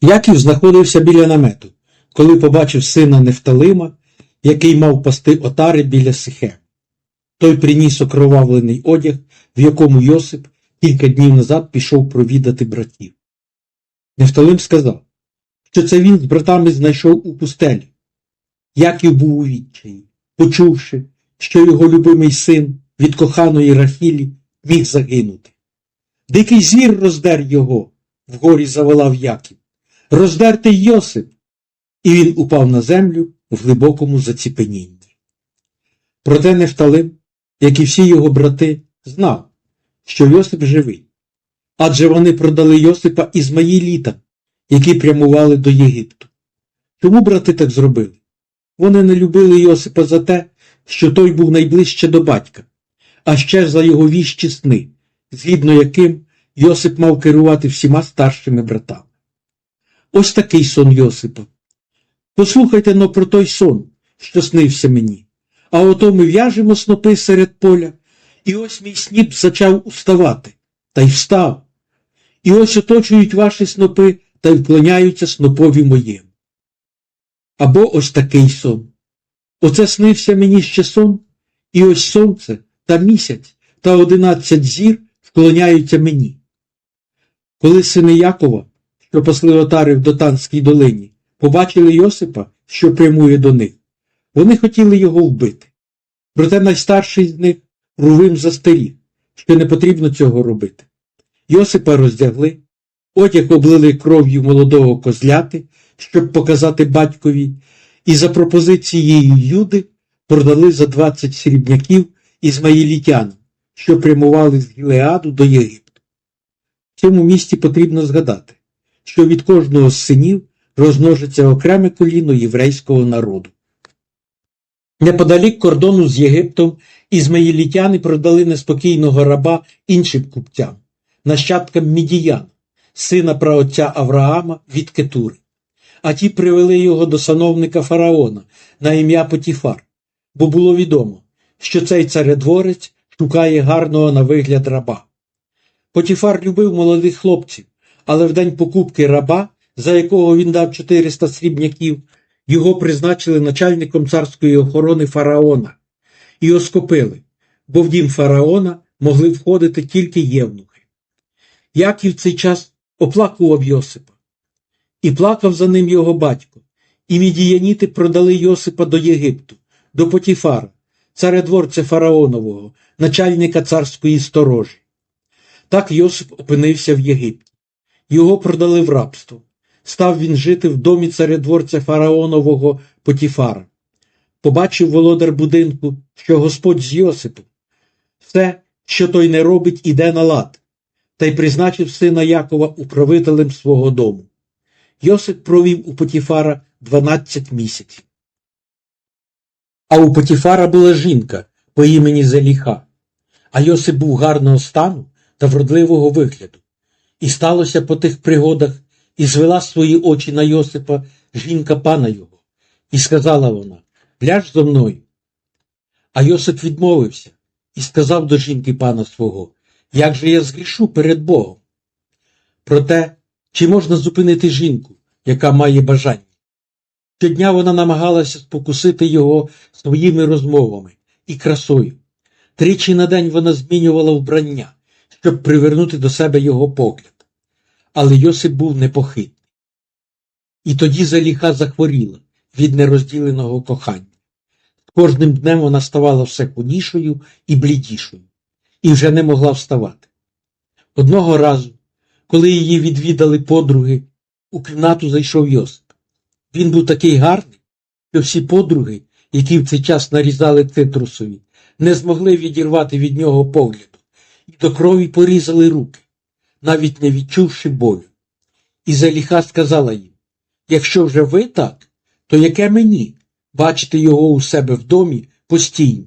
Яків знаходився біля намету, коли побачив сина Нефталима, який мав пасти отари біля Сихем. Той приніс окровавлений одяг, в якому Йосип кілька днів назад пішов провідати братів. Нефталим сказав, що це він з братами знайшов у пустелі. Яків був у відчаї, почувши, що його любимий син від коханої Рахілі міг загинути. Дикий звір роздер його, вгорі заволав Яків. Роздертий Йосип, і він упав на землю в глибокому заціпенінні. Проте Нефталим, як і всі його брати, знав, що Йосип живий, адже вони продали Йосипа Ізмаїлітам, які прямували до Єгипту. Чому брати так зробили? Вони не любили Йосипа за те, що той був найближче до батька, а ще за його віщі сни, згідно яким Йосип мав керувати всіма старшими братами. Ось такий сон Йосипа. Послухайте но про той сон, що снився мені. А ото ми в'яжемо снопи серед поля, і ось мій сніп зачав уставати, та й встав. І ось оточують ваші снопи та й вклоняються снопові моєму. Або ось такий сон. Оце снився мені ще сон, і ось сонце та місяць та одинадцять зір вклоняються мені. Коли сини Якова, що пасли отари в Дотанській долині, побачили Йосипа, що прямує до них, вони хотіли його вбити. Проте найстарший з них Рувим застеріг, що не потрібно цього робити. Йосипа роздягли, одяг облили кров'ю молодого козляти, щоб показати батькові, і за пропозицією Юди продали за 20 срібняків ізмаїлітянам, що прямували з Гілеаду до Єгипту. В цьому місті потрібно згадати, що від кожного з синів розмножиться окреме коліно єврейського народу. Неподалік кордону з Єгиптом ізмаїлітяни продали неспокійного раба іншим купцям, нащадкам Мідіян, сина праотця Авраама від Кетури. А ті привели його до сановника фараона на ім'я Потіфар, бо було відомо, що цей царедворець шукає гарного на вигляд раба. Потіфар любив молодих хлопців, але в день покупки раба, за якого він дав 400 срібняків, його призначили начальником царської охорони фараона і оскопили, бо в дім фараона могли входити тільки євнухи. Яків цей час оплакував Йосипа, і плакав за ним його батько, і мідіяніти продали Йосипа до Єгипту, до Потіфара, царедворця фараонового, начальника царської сторожі. Так Йосип опинився в Єгипті. Його продали в рабство. Став він жити в домі царедворця фараонового Потіфара. Побачив володар будинку, що Господь з Йосипом. Все, що той не робить, іде на лад, та й призначив сина Якова управителем свого дому. Йосип провів у Потіфара 12 місяців. А у Потіфара була жінка по імені Зеліха, а Йосип був гарного стану та вродливого вигляду. І сталося по тих пригодах, і звела свої очі на Йосипа жінка пана його, і сказала вона Ляж зо мною. А Йосип відмовився і сказав до жінки пана свого Як же я згрішу перед Богом? Проте, чи можна зупинити жінку, яка має бажання? Щодня вона намагалася спокусити його своїми розмовами і красою. Тричі на день вона змінювала вбрання, щоб привернути до себе його погляд. Але Йосип був непохитний. І тоді Заліха захворіла від нерозділеного кохання. Кожним днем вона ставала все худішою і блідішою, і вже не могла вставати. Одного разу, коли її відвідали подруги, у кімнату зайшов Йосип. Він був такий гарний, що всі подруги, які в цей час нарізали цитрусові, не змогли відірвати від нього погляду і до крові порізали руки, навіть не відчувши болю. І Заліха сказала їм якщо вже ви так, то яке мені бачити його у себе в домі постійно?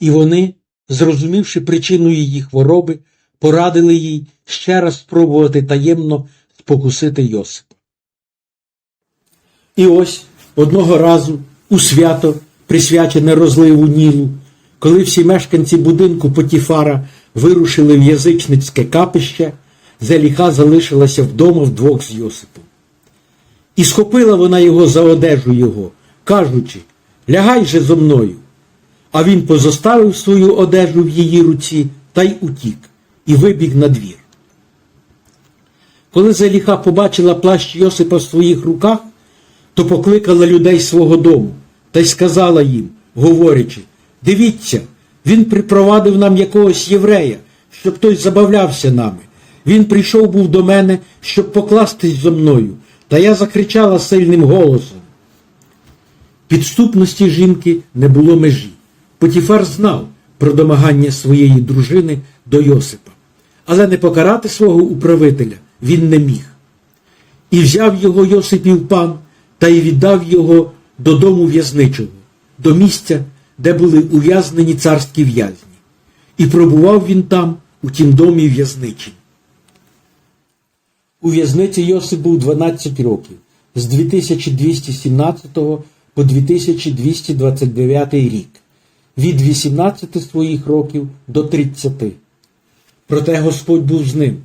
І вони, зрозумівши причину її хвороби, порадили їй ще раз спробувати таємно спокусити Йосипа. І ось одного разу у свято, присвячене розливу Нілу, коли всі мешканці будинку Потіфара вирушили в язичницьке капище, Зеліха залишилася вдома вдвох з Йосипом. І схопила вона його за одежу його, кажучи, лягай же зо мною. А він позоставив свою одежу в її руці та й утік, і вибіг на двір. Коли Зеліха побачила плащ Йосипа в своїх руках, то покликала людей свого дому та й сказала їм, говорячи, дивіться, він припровадив нам якогось єврея, щоб той забавлявся нами. Він прийшов був до мене, щоб покластись зо мною, та я закричала сильним голосом. Підступності жінки не було межі. Потіфар знав про домагання своєї дружини до Йосипа, але не покарати свого управителя він не міг. І взяв його Йосипів пан та й віддав його додому в'язничого, до місця, де були ув'язнені царські в'язні. І пробував він там, у тім домі в'язничим. У в'язниці Йосип був 12 років з 2217 по 2229 рік, від 18 своїх років до 30. Проте Господь був з ним.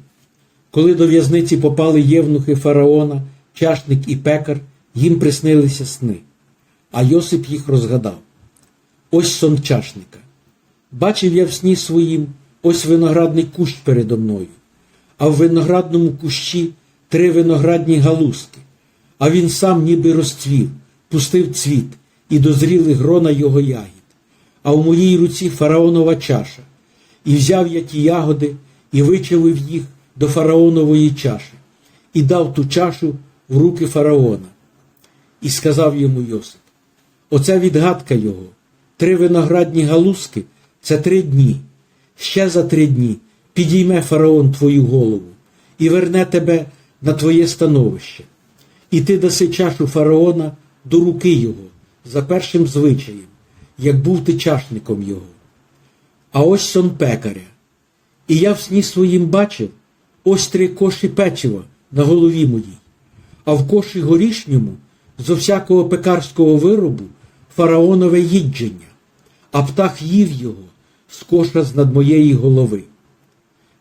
Коли до в'язниці попали євнухи фараона, чашник і пекар, їм приснилися сни, а Йосип їх розгадав. Ось сон чашника. Бачив я в сні своїм ось виноградний кущ передо мною, а в виноградному кущі три виноградні галузки, а він сам ніби розцвів, пустив цвіт і дозріли грона його ягід. А в моїй руці фараонова чаша. І взяв я ті ягоди і вичавив їх до фараонової чаші, і дав ту чашу в руки фараона. І сказав йому Йосип: Оце відгадка його. Три виноградні галузки це три дні. Ще за три дні підійме фараон твою голову і верне тебе на твоє становище. І ти даси чашу фараона до руки його за першим звичаєм, як був ти чашником його. А ось сон пекаря. І я в сні своїм бачив ось три коші печива на голові моїй, а в коші горішньому зо всякого пекарського виробу фараонове їдження, а птах їв його з коша з над моєї голови.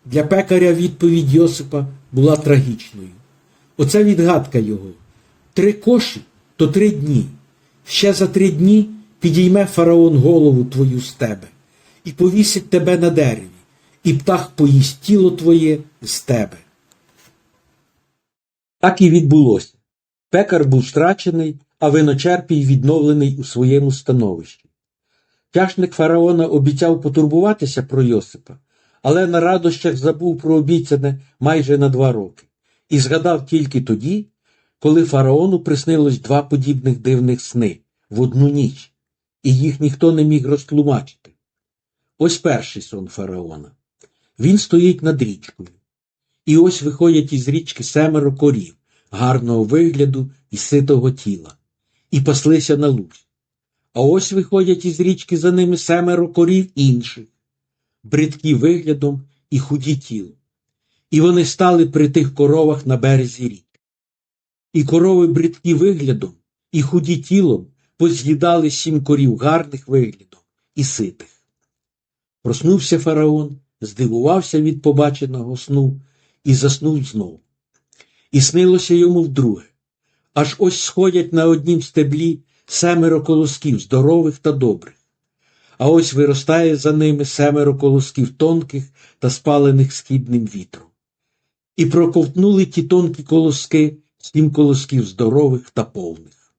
Для пекаря відповідь Йосипа була трагічною. Оце відгадка його. Три коші то три дні. Ще за три дні підійме фараон голову твою з тебе і повісить тебе на дереві, і птах поїсть тіло твоє з тебе. Так і відбулося. Пекар був страчений, а виночерпій відновлений у своєму становищі. Тяжник фараона обіцяв потурбуватися про Йосипа, але на радощах забув про обіцяне майже на два роки і згадав тільки тоді, коли фараону приснилось два подібних дивних сни в одну ніч, і їх ніхто не міг розтлумачити. Ось перший сон фараона. Він стоїть над річкою. І ось виходять із річки семеро корів, гарного вигляду і ситого тіла, і паслися на лузі. А ось виходять із річки за ними семеро корів інших, бридкі виглядом і худі тілом. І вони стали при тих коровах на березі ріки. І корови бридкі виглядом і худі тілом поз'їдали сім корів гарних виглядом і ситих. Проснувся фараон, здивувався від побаченого сну і заснув знову. І снилося йому вдруге. Аж ось сходять на однім стеблі семеро колосків здорових та добрих, а ось виростає за ними семеро колосків тонких та спалених східним вітром. І проковтнули ті тонкі колоски сім колосків здорових та повних.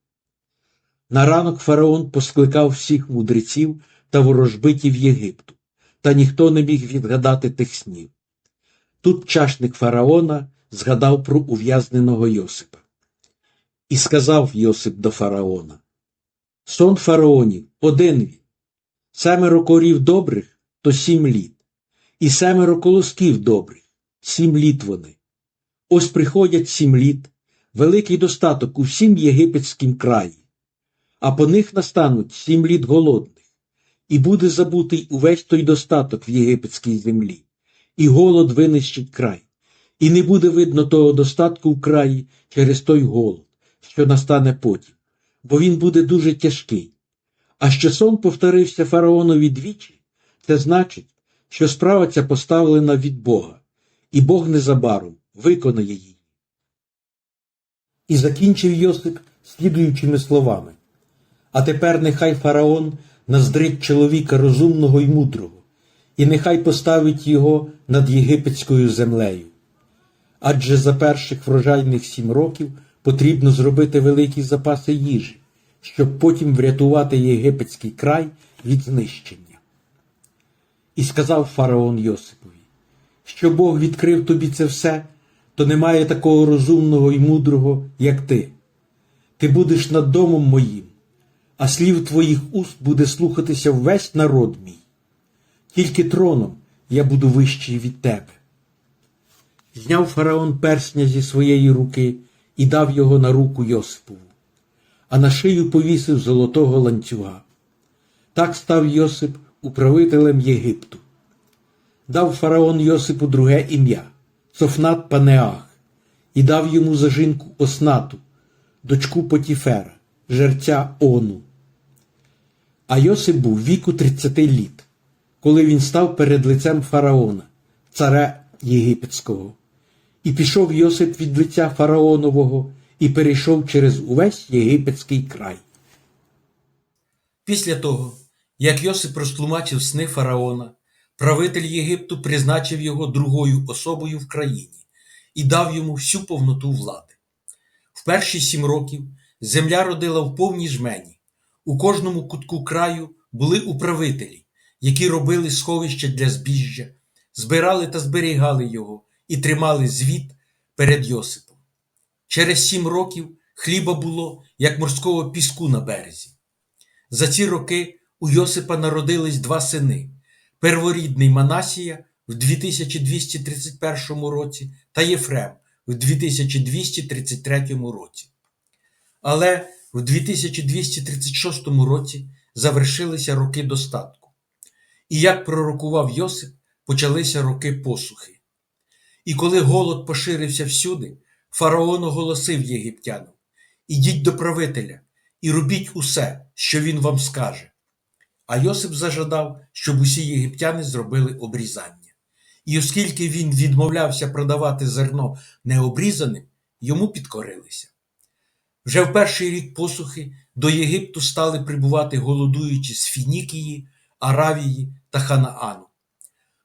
На ранок фараон поскликав всіх мудреців та ворожбитів Єгипту, та ніхто не міг відгадати тих снів. Тут чашник фараона згадав про ув'язненого Йосипа. І сказав Йосип до фараона: Сон фараонів один він, семеро корів добрих то сім літ, і семеро колосків добрих, сім літ вони. Ось приходять сім літ, великий достаток у всім єгипетськім краї, а по них настануть сім літ голодних, і буде забутий увесь той достаток в єгипетській землі, і голод винищить край, і не буде видно того достатку в краї через той голод, що настане потім, бо він буде дуже тяжкий. А що сон повторився фараонові двічі, це значить, що справа ця поставлена від Бога, і Бог незабаром виконає її. І закінчив Йосип слідуючими словами. А тепер нехай фараон наздрить чоловіка розумного й мудрого, і нехай поставить його над єгипетською землею. Адже за перших врожайних сім років потрібно зробити великі запаси їжі, щоб потім врятувати єгипетський край від знищення. І сказав фараон Йосипові, що Бог відкрив тобі це все, то немає такого розумного і мудрого, як ти. Ти будеш над домом моїм, а слів твоїх уст буде слухатися весь народ мій. Тільки троном я буду вищий від тебе. Зняв фараон персня зі своєї руки і дав його на руку Йосипову, а на шию повісив золотого ланцюга. Так став Йосип управителем Єгипту. Дав фараон Йосипу друге ім'я Софнат Панеах, і дав йому за жінку Оснату, дочку Потіфера, жерця Ону. А Йосип був віку 30 літ, коли він став перед лицем фараона, царя Єгипетського. І пішов Йосип від лиця фараонового і перейшов через увесь єгипетський край. Після того, як Йосип розтлумачив сни фараона, правитель Єгипту призначив його другою особою в країні і дав йому всю повноту влади. В перші сім років земля родила в повній жмені. У кожному кутку краю були управителі, які робили сховище для збіжжя, збирали та зберігали його і тримали звіт перед Йосипом. Через сім років хліба було, як морського піску на березі. За ці роки у Йосипа народились два сини: перворідний Манасія в 2231 році та Єфрем в 2233 році. Але в 2236 році завершилися роки достатку. І як пророкував Йосип, почалися роки посухи. І коли голод поширився всюди, фараон оголосив єгиптянам: Ідіть до правителя і робіть усе, що він вам скаже. А Йосип зажадав, щоб усі єгиптяни зробили обрізання. І оскільки він відмовлявся продавати зерно необрізаним, йому підкорилися. Вже в перший рік посухи до Єгипту стали прибувати голодуючі з Фінікії, Аравії та Ханаану.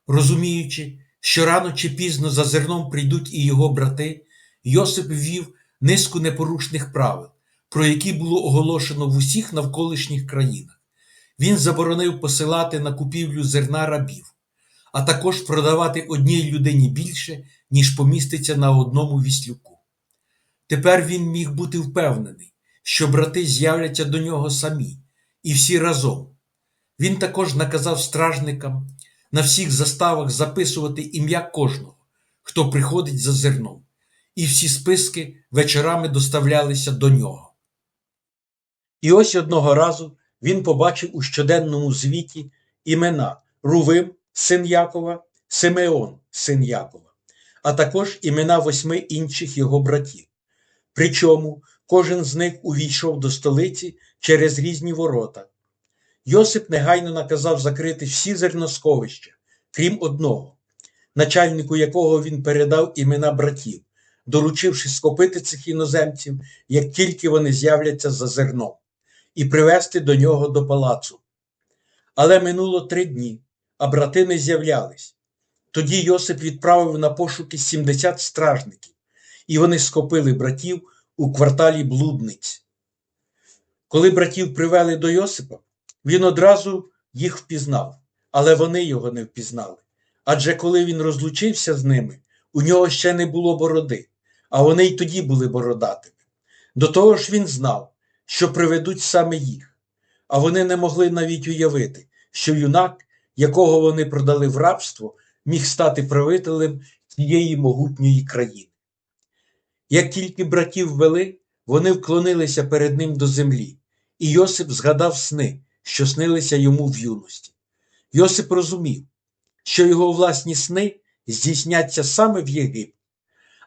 Розуміючи, що рано чи пізно за зерном прийдуть і його брати, Йосип ввів низку непорушних правил, про які було оголошено в усіх навколишніх країнах. Він заборонив посилати на купівлю зерна рабів, а також продавати одній людині більше, ніж поміститься на одному віслюку. Тепер він міг бути впевнений, що брати з'являться до нього самі, і всі разом. Він також наказав стражникам на всіх заставах записувати ім'я кожного, хто приходить за зерном, і всі списки вечорами доставлялися до нього. І ось одного разу він побачив у щоденному звіті імена Рувим, син Якова, Симеон, син Якова, а також імена восьми інших його братів. Причому кожен з них увійшов до столиці через різні ворота. Йосип негайно наказав закрити всі зерносховища, крім одного, начальнику якого він передав імена братів, доручивши скопити цих іноземців, як тільки вони з'являться за зерном, і привезти до нього до палацу. Але минуло три дні, а брати не з'являлись. Тоді Йосип відправив на пошуки 70 стражників, і вони скопили братів у кварталі блудниць. Коли братів привели до Йосипа, він одразу їх впізнав, але вони його не впізнали. Адже коли він розлучився з ними, у нього ще не було бороди, а вони й тоді були бородатими. До того ж він знав, що приведуть саме їх, а вони не могли навіть уявити, що юнак, якого вони продали в рабство, міг стати правителем цієї могутньої країни. Як тільки братів вели, вони вклонилися перед ним до землі, і Йосип згадав сни, що снилися йому в юності. Йосип розумів, що його власні сни здійсняться саме в Єгипті.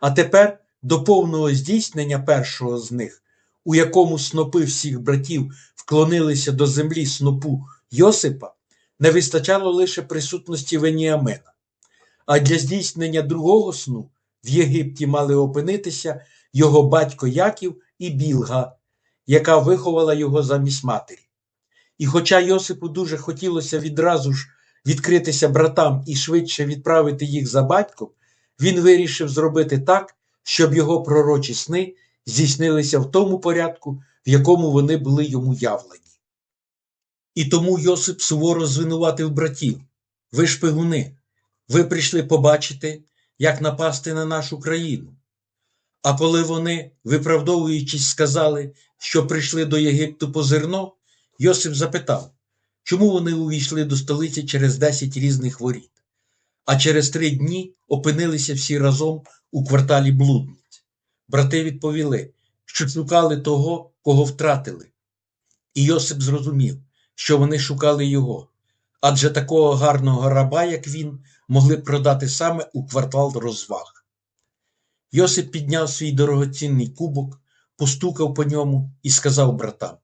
А тепер до повного здійснення першого з них, у якому снопи всіх братів вклонилися до землі снопу Йосипа, не вистачало лише присутності Веніамена. А для здійснення другого сну в Єгипті мали опинитися його батько Яків і Білга, яка виховала його замість матері. І хоча Йосипу дуже хотілося відразу ж відкритися братам і швидше відправити їх за батьком, він вирішив зробити так, щоб його пророчі сни здійснилися в тому порядку, в якому вони були йому явлені. І тому Йосип суворо звинуватив братів. Ви шпигуни, ви прийшли побачити, як напасти на нашу країну. А коли вони, виправдовуючись, сказали, що прийшли до Єгипту по зерно, Йосип запитав, чому вони увійшли до столиці через десять різних воріт, а через три дні опинилися всі разом у кварталі блудниць. Брати відповіли, що шукали того, кого втратили. І Йосип зрозумів, що вони шукали його, адже такого гарного раба, як він, могли продати саме у квартал розваг. Йосип підняв свій дорогоцінний кубок, постукав по ньому і сказав братам: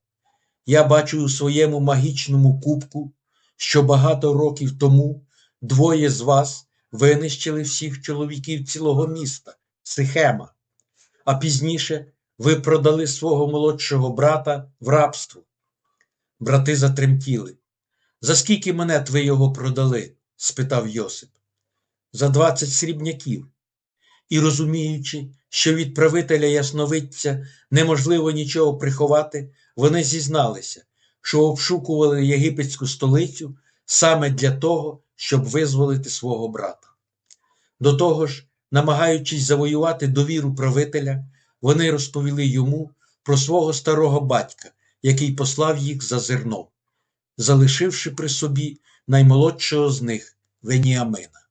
Я бачу у своєму магічному кубку, що багато років тому двоє з вас винищили всіх чоловіків цілого міста, Сихема, а пізніше ви продали свого молодшого брата в рабство. Брати затремтіли. За скільки монет ви його продали? спитав Йосип. За двадцять срібняків. І розуміючи, що від правителя Ясновидця неможливо нічого приховати, вони зізналися, що обшукували єгипетську столицю саме для того, щоб визволити свого брата. До того ж, намагаючись завоювати довіру правителя, вони розповіли йому про свого старого батька, який послав їх за зерном, залишивши при собі наймолодшого з них Веніамина.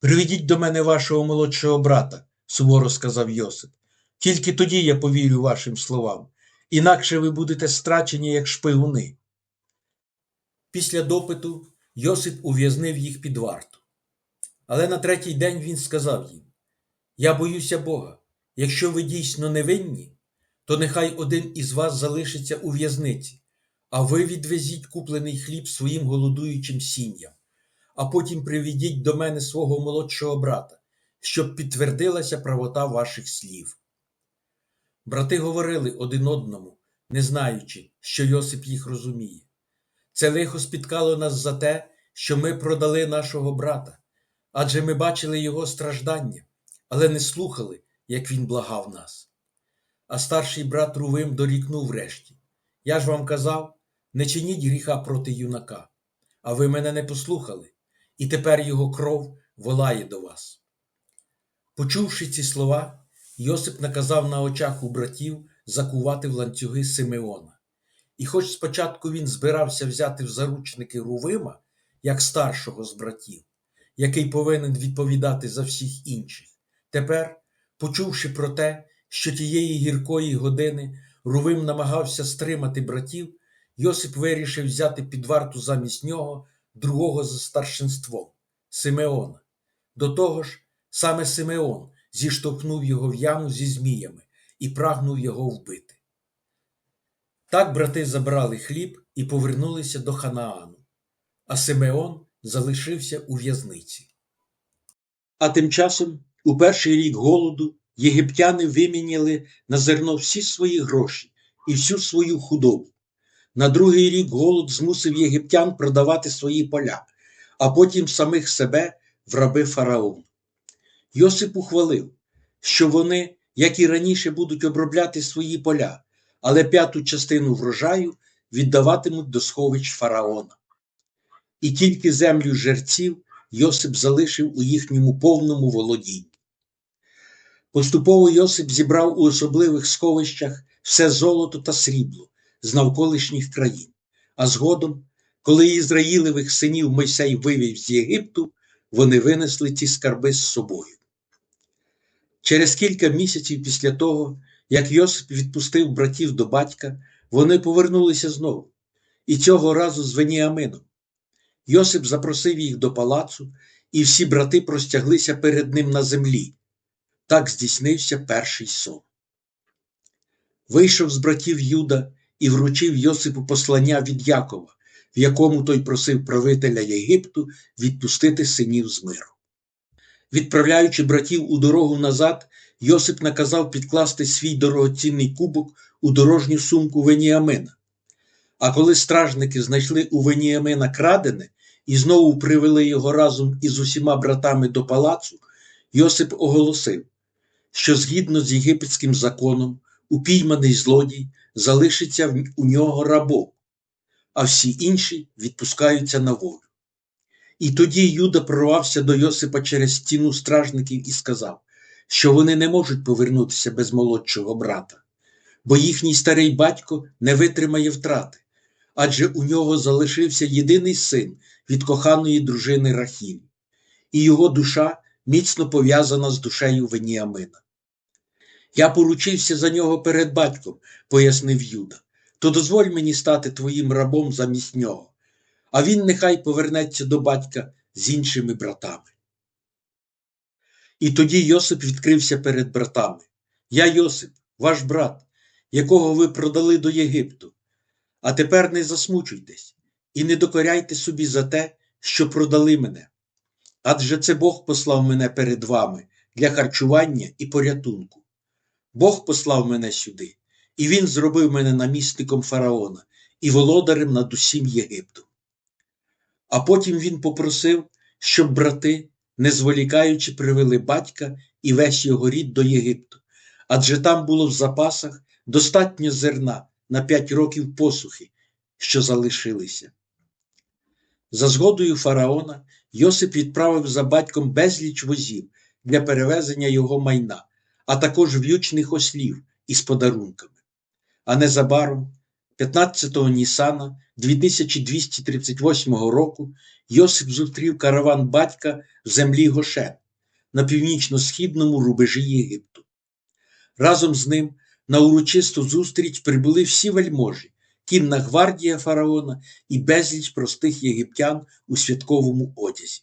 Приведіть до мене вашого молодшого брата, суворо сказав Йосип. Тільки тоді я повірю вашим словам, інакше ви будете страчені, як шпигуни. Після допиту Йосип ув'язнив їх під варту. Але на третій день він сказав їм: Я боюся Бога. Якщо ви дійсно невинні, то нехай один із вас залишиться у в'язниці, а ви відвезіть куплений хліб своїм голодуючим сім'ям, а потім приведіть до мене свого молодшого брата, щоб підтвердилася правота ваших слів. Брати говорили один одному, не знаючи, що Йосип їх розуміє. Це лихо спіткало нас за те, що ми продали нашого брата, адже ми бачили його страждання, але не слухали, як він благав нас. А старший брат Рувим дорікнув врешті Я ж вам казав, не чиніть гріха проти юнака, а ви мене не послухали, і тепер його кров волає до вас. Почувши ці слова, Йосип наказав на очах у братів закувати в ланцюги Симеона. І хоч спочатку він збирався взяти в заручники Рувима, як старшого з братів, який повинен відповідати за всіх інших, тепер, почувши про те, що тієї гіркої години Рувим намагався стримати братів, Йосип вирішив взяти під варту замість нього другого за старшинством Симеона. До того ж, саме Симеон зіштовхнув його в яму зі зміями і прагнув його вбити. Так брати забрали хліб і повернулися до Ханаану, а Симеон залишився у в'язниці. А тим часом, у перший рік голоду, єгиптяни виміняли на зерно всі свої гроші і всю свою худобу. На другий рік голод змусив єгиптян продавати свої поля, а потім самих себе в раби фараону. Йосип ухвалив, що вони, як і раніше, будуть обробляти свої поля, але п'яту частину врожаю віддаватимуть до сховищ фараона. І тільки землю жерців Йосип залишив у їхньому повному володінні. Поступово Йосип зібрав у особливих сховищах все золото та срібло з навколишніх країн, а згодом, коли Ізраїлевих синів Мойсей вивів з Єгипту, вони винесли ці скарби з собою. Через кілька місяців після того, як Йосип відпустив братів до батька, вони повернулися знову, і цього разу з Веніамином. Йосип запросив їх до палацу, і всі брати простяглися перед ним на землі. Так здійснився перший сон. Вийшов з братів Юда і вручив Йосипу послання від Якова, в якому той просив правителя Єгипту відпустити синів з миру. Відправляючи братів у дорогу назад, Йосип наказав підкласти свій дорогоцінний кубок у дорожню сумку Веніамина. А коли стражники знайшли у Веніамина крадене і знову привели його разом із усіма братами до палацу, Йосип оголосив, що згідно з єгипетським законом упійманий злодій залишиться у нього рабом, а всі інші відпускаються на волю. І тоді Юда прорвався до Йосипа через стіну стражників і сказав, що вони не можуть повернутися без молодшого брата, бо їхній старий батько не витримає втрати, адже у нього залишився єдиний син від коханої дружини Рахілі, і його душа міцно пов'язана з душею Веніамина. Я поручився за нього перед батьком, пояснив Юда, то дозволь мені стати твоїм рабом замість нього, а він нехай повернеться до батька з іншими братами. І тоді Йосип відкрився перед братами. Я Йосип, ваш брат, якого ви продали до Єгипту. А тепер не засмучуйтесь і не докоряйте собі за те, що продали мене. Адже це Бог послав мене перед вами для харчування і порятунку. Бог послав мене сюди, і він зробив мене намісником фараона і володарем над усім Єгиптом. А потім він попросив, щоб брати, не зволікаючи, привели батька і весь його рід до Єгипту, адже там було в запасах достатньо зерна на п'ять років посухи, що залишилися. За згодою фараона Йосип відправив за батьком безліч возів для перевезення його майна, а також в'ючних ослів із подарунками. А незабаром, 15-го Нісана 2238 року, Йосип зустрів караван батька в землі Гошен на північно-східному рубежі Єгипту. Разом з ним на урочисту зустріч прибули всі вельможі, кінна гвардія фараона і безліч простих єгиптян у святковому одязі.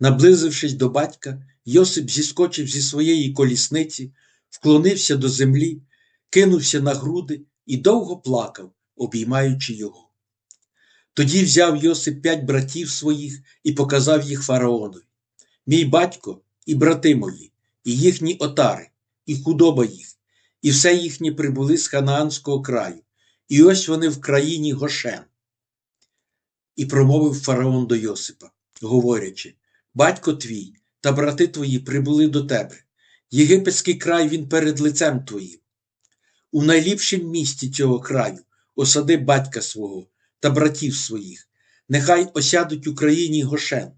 Наблизившись до батька, Йосип зіскочив зі своєї колісниці, вклонився до землі, кинувся на груди і довго плакав, обіймаючи його. Тоді взяв Йосип п'ять братів своїх і показав їх фараонові. Мій батько і брати мої, і їхні отари, і худоба їх, і все їхнє прибули з Ханаанського краю, і ось вони в країні Гошен. І промовив фараон до Йосипа, говорячи: Батько твій та брати твої прибули до тебе. Єгипетський край він перед лицем твоїм. У найліпшім місті цього краю осади батька свого та братів своїх, нехай осядуть у країні Гошен.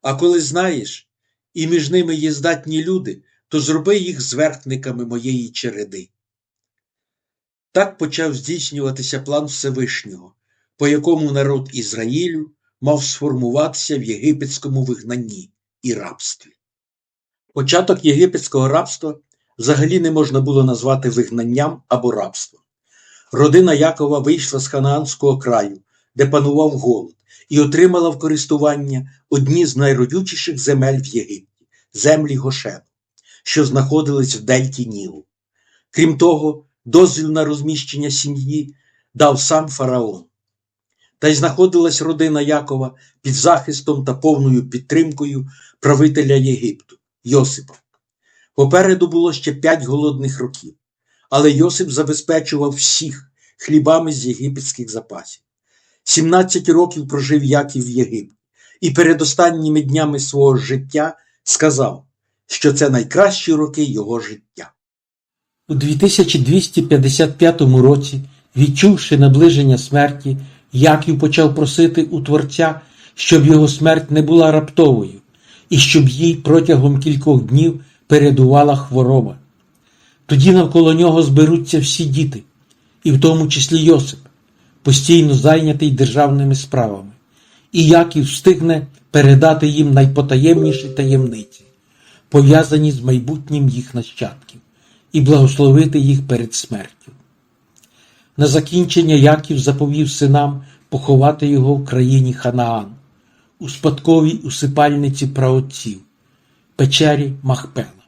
А коли знаєш, і між ними є здатні люди, то зроби їх зверхниками моєї череди. Так почав здійснюватися план Всевишнього, по якому народ Ізраїлю мав сформуватися в єгипетському вигнанні і рабстві. Початок єгипетського рабства взагалі не можна було назвати вигнанням або рабством. Родина Якова вийшла з Ханаанського краю, де панував голод, і отримала в користування одні з найродючіших земель в Єгипті землі Гошену, що знаходились в дельті Нілу. Крім того, дозвіл на розміщення сім'ї дав сам фараон. Та й знаходилась родина Якова під захистом та повною підтримкою правителя Єгипту Йосипа. Попереду було ще п'ять голодних років, але Йосип забезпечував всіх хлібами з єгипетських запасів. 17 років прожив Яків в Єгипті і перед останніми днями свого життя сказав, що це найкращі роки його життя. У 2255 році, відчувши наближення смерті, Яків почав просити у Творця, щоб його смерть не була раптовою, і щоб їй протягом кількох днів передувала хвороба. Тоді навколо нього зберуться всі діти, і в тому числі Йосип, постійно зайнятий державними справами, і Яків встигне передати їм найпотаємніші таємниці, пов'язані з майбутнім їх нащадків, і благословити їх перед смертю. На закінчення Яків заповів синам поховати його в країні Ханаан, у спадковій усипальниці праотців, печері Махпела.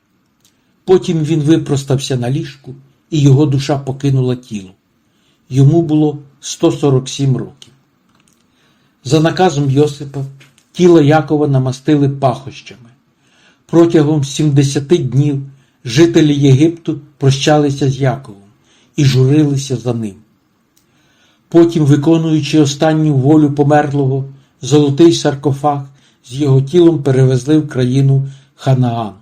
Потім він випростався на ліжку, і його душа покинула тіло. Йому було 147 років. За наказом Йосипа тіло Якова намастили пахощами. Протягом 70 днів жителі Єгипту прощалися з Яковом і журилися за ним. Потім, виконуючи останню волю померлого, золотий саркофаг з його тілом перевезли в країну Ханаан.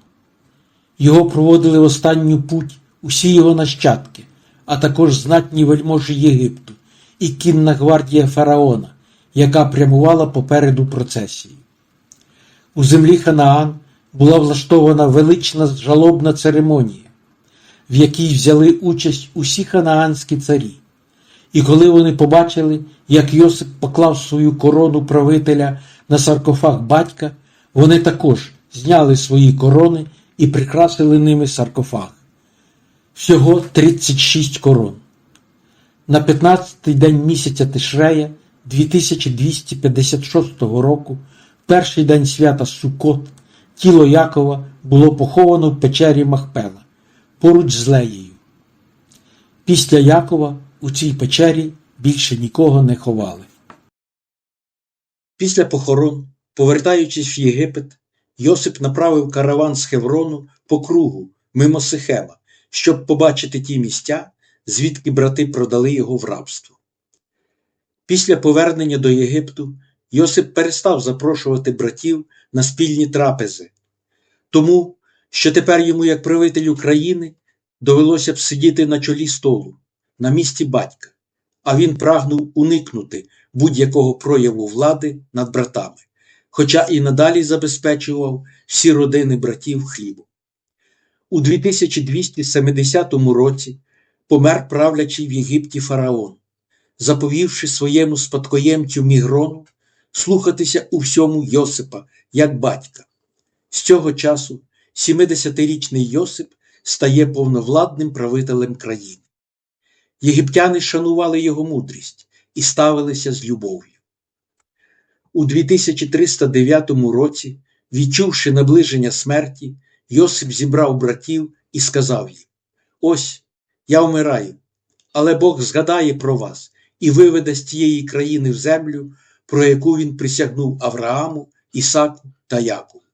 Його проводили в останню путь усі його нащадки, а також знатні вельможі Єгипту і кінна гвардія фараона, яка прямувала попереду процесії. У землі Ханаан була влаштована велична жалобна церемонія, в якій взяли участь усі ханаанські царі. І коли вони побачили, як Йосип поклав свою корону правителя на саркофаг батька, вони також зняли свої корони і прикрасили ними саркофаг. Всього 36 корон. На 15-й день місяця Тишрея 2256 року, перший день свята Суккот, тіло Якова було поховано в печері Махпела поруч з Леєю. Після Якова у цій печері більше нікого не ховали. Після похорон, повертаючись в Єгипет, Йосип направив караван з Хеврону по кругу мимо Сихема, щоб побачити ті місця, звідки брати продали його в рабство. Після повернення до Єгипту Йосип перестав запрошувати братів на спільні трапези, тому що тепер йому, як правителю країни, довелося б сидіти на чолі столу, на місці батька, а він прагнув уникнути будь-якого прояву влади над братами, хоча і надалі забезпечував всі родини братів хлібом. У 2270 році помер правлячий в Єгипті фараон, заповівши своєму спадкоємцю Мігрону слухатися у всьому Йосипа як батька. З цього часу 70-річний Йосип стає повновладним правителем країни. Єгиптяни шанували його мудрість і ставилися з любов'ю. У 2309 році, відчувши наближення смерті, Йосип зібрав братів і сказав їм: Ось я вмираю, але Бог згадає про вас і виведе з тієї країни в землю, про яку він присягнув Аврааму, Ісаку та Якову.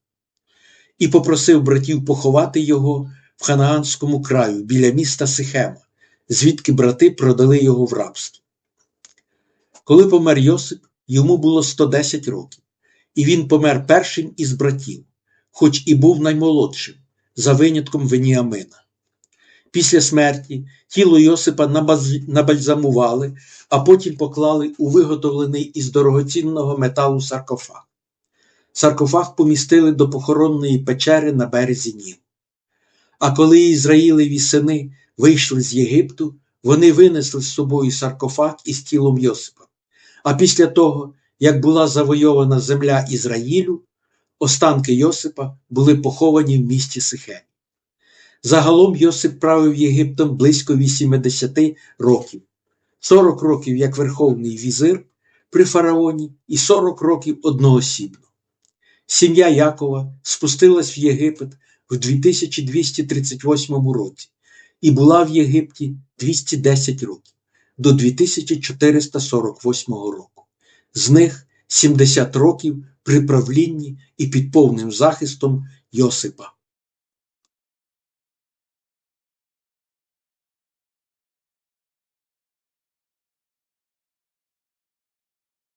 І попросив братів поховати його в Ханаанському краю біля міста Сихема, звідки брати продали його в рабство. Коли помер Йосип, йому було 110 років, і він помер першим із братів, хоч і був наймолодшим, за винятком Веніамина. Після смерті тіло Йосипа набальзамували, а потім поклали у виготовлений із дорогоцінного металу саркофаг. Саркофаг помістили до похоронної печери на березі Нілу. А коли Ізраїлеві сини вийшли з Єгипту, вони винесли з собою саркофаг із тілом Йосипа. А після того, як була завойована земля Ізраїлю, останки Йосипа були поховані в місті Сихемі. Загалом Йосип правив Єгиптом близько 80 років, 40 років як верховний візир при фараоні і 40 років одноосібно. Сім'я Якова спустилась в Єгипет в 2238 році і була в Єгипті 210 років до 2448 року. З них 70 років при правлінні і під повним захистом Йосипа.